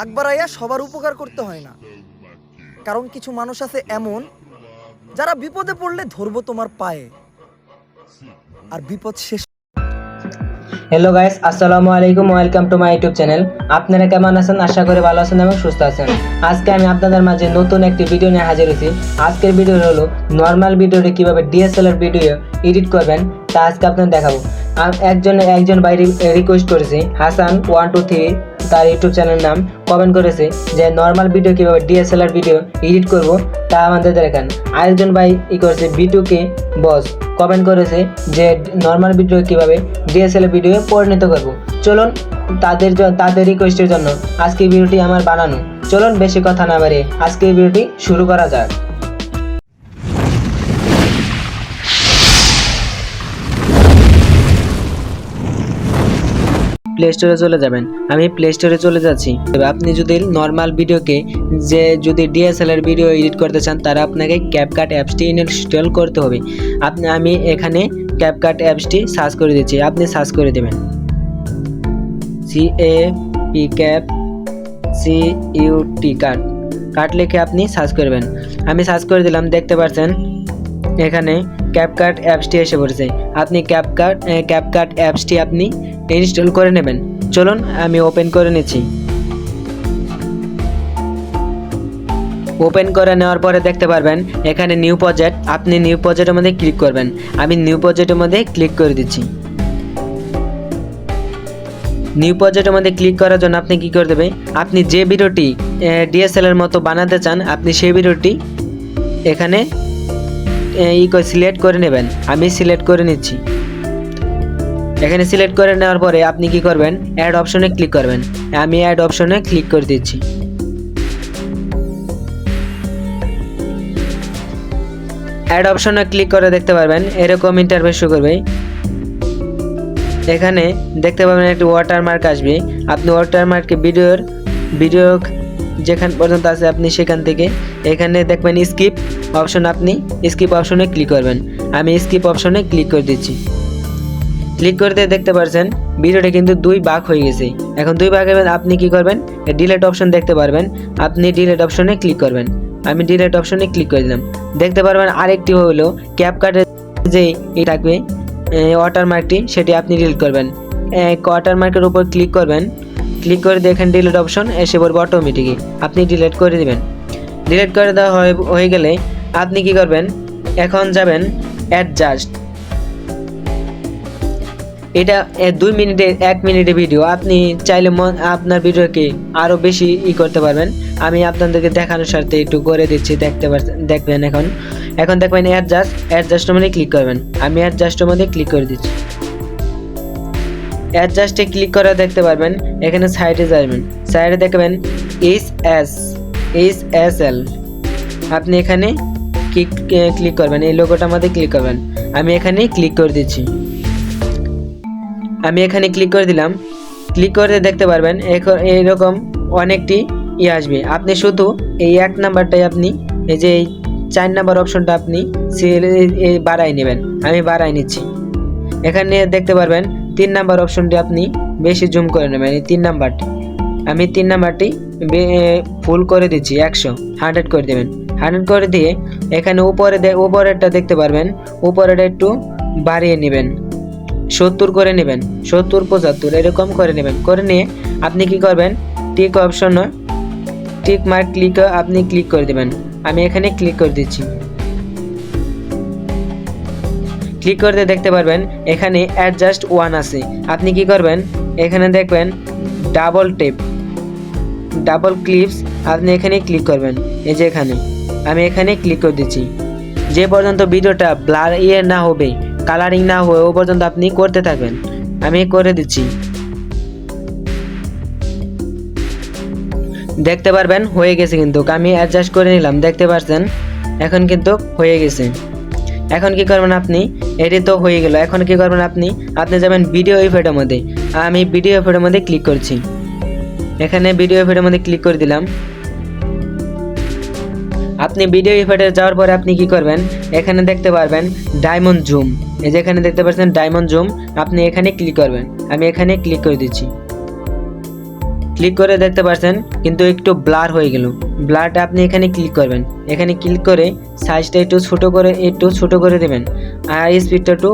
আকবার আয়া সবার উপকার করতে হয় না। কারণ কিছু মানুষ আছে এমন, যারা বিপদে পড়লে ধরবো তোমার পায়ে। আর বিপদ শেষ হ্যালো গাইস আসসালামু আলাইকুম welcome to my YouTube channel আপনারা কেমন আছেন? আশা করি ভালো আছেন এবং সুস্থ আছেন। আজকে আমি আপনাদের মাঝে নতুন একটি ভিডিও নিয়ে হাজির হয়েছি। আজকের ভিডিও হলো নর্মাল ভিডিওতে কীভাবে ডিএসএলআর ভিডিও এডিট করবেন, তা আজকে আপনাদের দেখাবো। একজন একজন ভাই রিকোয়েস্ট করেছি, হাসান ওয়ান টু থ্রি তার ইউটিউব চ্যানেল নাম কমেন্ট করেছে যে, নর্মাল ভিডিও কীভাবে ডিএসএলআর ভিডিও এডিট করব তা আমাদের দেখান। আরেকজন ভাই ই করেছে বিটুকে বস কমেন্ট করেছে যে, নর্মাল ভিডিও কীভাবে ডিএসএলআর ভিডিও পরিণত করব? চলুন তাদের তাদের রিকোয়েস্টের জন্য আজকে ভিডিওটি আমার বানানো। চলুন বেশি কথা না বাড়িয়ে আজকে ভিডিওটি শুরু করা যাক। প্লে স্টোরে চলে যাবেন। আমি প্লে স্টোরে চলে যাচ্ছি। আপনি যদি নর্মাল ভিডিওকে যে যদি ডিএসএলআর ভিডিও এডিট করতে চান, তারা আপনাকে ক্যাপকাট অ্যাপসটি ইনস্টল করতে হবে। আপনি আমি এখানে ক্যাপকাট অ্যাপসটি সার্চ করে দিচ্ছি। আপনি সার্চ করে দেবেন। C A P cap C U T cut cut লিখে আপনি সার্চ করবেন। আমি সার্চ করে দিলাম। দেখতে পাচ্ছেন, এখানে ক্যাপকাট অ্যাপসটি এসে পড়েছে। আপনি ক্যাপকাট ক্যাপকাট অ্যাপসটি আপনি ইনস্টল করে নেবেন। চলুন, আমি ওপেন করে নিচ্ছি। ওপেন করে নেওয়ার পরে দেখতে পারবেন, এখানে নিউ প্রজেক্ট আপনি নিউ প্রজেক্টের মধ্যে ক্লিক করবেন। আমি নিউ প্রজেক্টের মধ্যে ক্লিক করে দিচ্ছি। নিউ প্রজেক্টের মধ্যে ক্লিক করার জন্য আপনি কি করে দেবে? আপনি যে ভিডিওটি ডিএসএল এর মতো বানাতে চান, আপনি সেই ভিডিওটি এখানে ই সিলেক্ট করে নেবেন। আমি সিলেক্ট করে নিচ্ছি। এখানে সিলেক্ট করে নেওয়ার পরে আপনি কি করবেন? অ্যাড অপশনে ক্লিক করবেন। আমি অ্যাড অপশনে ক্লিক করে দিচ্ছি। অ্যাড অপশনে ক্লিক করে দেখতে পারবেন, এরকম ইন্টারভেস শো করবে। এখানে দেখতে পাবেন একটি ওয়াটারমার্ক আসবে। আপনি ওয়াটারমার্কে ভিডিওর ভিডিও যেখান পর্যন্ত আছে আপনি সেখান থেকে। এখানে দেখবেন স্কিপ অপশন আপনি স্কিপ অপশনে ক্লিক করবেন। আমি স্কিপ অপশনে ক্লিক করে দিচ্ছি। ক্লিক করতে দেখতে পাচ্ছেন ভিডিওটা কিন্তু দুই ভাগ হয়ে গেছে। এখন দুই ভাগে আপনি কি করবেন? ডিলেট অপশন দেখতে পারবেন। আপনি ডিলেট অপশনে ক্লিক করবেন। আমি ডিলেট অপশনে ক্লিক করে দিলাম। দেখতে পারবেন আরেকটি হলো ক্যাপকাটের যে ই থাকবে ওয়াটারমার্কটি সেটি আপনি ডিলিট করবেন। ওয়াটারমার্কের উপর ক্লিক করবেন। ক্লিক করে দেখেন ডিলিট অপশন এসে পড়বে অটোমেটিকই আপনি ডিলিট করে দেবেন। ডিলিট করে দেওয়া হয়ে গেলে আপনি কি করবেন? এখন যাবেন অ্যাডজাস্ট এটা দুই মিনিটে, এক মিনিটে ভিডিও আপনি চাইলে মন আপনার ভিডিওকে আরও বেশি ই করতে পারবেন। আমি আপনাদেরকে দেখানোর সাথে একটু করে দিচ্ছি, দেখতে দেখবেন এখন। এখন দেখবেন অ্যাডজাস্ট অ্যাডজাস্টের মধ্যে ক্লিক করবেন। আমি অ্যাডজাস্টের মধ্যে ক্লিক করে দিচ্ছি। অ্যাডজাস্টে ক্লিক করে দেখতে পারবেন। এখানে সাইডে যাবেন। সাইডে দেখবেন H S H S L আপনি এখানে ক্লিক ক্লিক করবেন। এই লোগোটার মধ্যে ক্লিক করবেন। আমি এখানে ক্লিক করে দিচ্ছি। আমি এখানে ক্লিক করে দিলাম। ক্লিক করতে দেখতে পারবেন এইরকম অনেকটি ই আসবে। আপনি শুধু এই এক নাম্বারটাই আপনি, এই যে এই চার নাম্বার অপশনটা আপনি বাড়াই নেবেন। আমি বাড়াই নিচ্ছি। এখানে দেখতে পারবেন, তিন নাম্বার অপশনটি আপনি বেশি জুম করে নেবেন, এই তিন নাম্বারটি আমি তিন নাম্বারটি ফুল করে দিচ্ছি, একশো হান্ড্রেড করে দেবেন। হান্ড্রেড করে দিয়ে এখানে উপরে উপরেরটা দেখতে পারবেন, উপরেরটা একটু বাড়িয়ে নেবেন। সত্তর করে নেবেন, সত্তর, পঁচাত্তর, এরকম করে নেবেন। করে নিয়ে আপনি কি করবেন? Tick option tick mark click আপনি ক্লিক করে দেবেন। আমি এখানে ক্লিক করে দিচ্ছি। ক্লিক করতে দেখতে পারবেন, এখানে অ্যাডজাস্ট ওয়ান আছে। আপনি কি করবেন? এখানে দেখবেন ডাবল টেপ ডাবল ক্লিপস আপনি এখানে ক্লিক করবেন। এই যে এখানে। আমি এখানে ক্লিক করে দিচ্ছি। যে পর্যন্ত ভিডিওটা ব্লার ইয়ে না হবে কালারিং না হয়ে ও পর্যন্ত আপনি করতে থাকবেন। আমি করে দিচ্ছি। দেখতে পারবেন, হয়ে গেছে কিন্তু। আমি অ্যাডজাস্ট করে নিলাম, দেখতে পাচ্ছেন এখন কিন্তু হয়ে গেছে। এখন কি করবেন আপনি? এটি তো হয়ে গেল। এখন কি করবেন আপনি? আপনি যাবেন ভিডিও ইফেটের মধ্যে। আমি ভিডিও ইফেটের মধ্যে ক্লিক করছি। এখানে ভিডিও ইফেটের মধ্যে ক্লিক করে দিলাম। আপনি ভিডিও ইফেক্টে যাওয়ার পরে আপনি কি করবেন? এখানে দেখতে পারবেন ডায়মন্ড জুম এই যে এখানে দেখতে পাচ্ছেন ডায়মন্ড জুম আপনি এখানে ক্লিক করবেন। আমি এখানে ক্লিক করে দিচ্ছি। ক্লিক করে দেখতে পাচ্ছেন, কিন্তু একটু ব্লার হয়ে গেল। ব্লারটা আপনি এখানে ক্লিক করবেন। এখানে ক্লিক করে সাইজটা একটু ছোট করে, একটু ছোট করে দেবেন। আর স্পিডটা একটু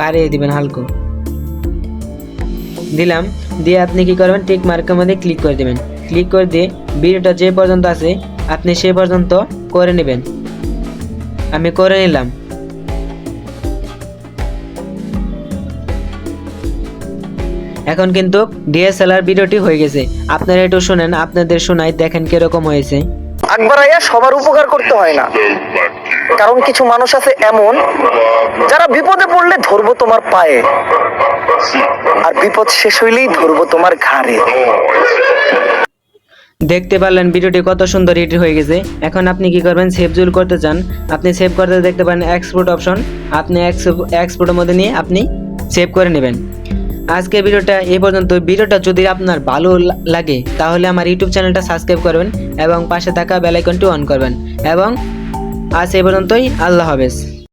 বাড়িয়ে দিবেন হালকা। দিলাম। দিয়ে আপনি কি করবেন টিক মার্কের মধ্যে ক্লিক করে দেবেন। ক্লিক করে দিয়ে ভিডিওটা যে পর্যন্ত আছে আপনি সে পর্যন্ত করে নেবেন। আমি করে নিলাম। এখন কিন্তু ডিএসএলআর ভিডিওটি হয়ে গেছে। আপনারা একটু শুনেন, আপনাদের শোনাই দেখেন কীরকম হয়েছে। আকবর আইয়া সবার উপকার করতে হয় না। কারণ কিছু মানুষ আছে এমন, যারা বিপদে পড়লে ধরবো তোমার পায়ে। আর বিপদ শেষ হইলেই ধরবো তোমার ঘাড়ে। দেখতে পারলেন ভিডিওটি কত সুন্দর এডিট হয়ে গেছে। এখন আপনি কি করবেন? সেভ জুল করতে চান। আপনি সেভ করতে দেখতে পারেন এক্সপোর্ট অপশন আপনি এক্সপোর্টের মধ্যে নিয়ে আপনি সেভ করে নেবেন। আজকে ভিডিওটা এ পর্যন্ত। ভিডিওটা যদি আপনার ভালো লাগে, তাহলে আমার ইউটিউব চ্যানেলটা সাবস্ক্রাইব করবেন এবং পাশে থাকা বেল আইকনটি অন করবেন। এবং আজ এ পর্যন্তই। আল্লাহ হাফেজ।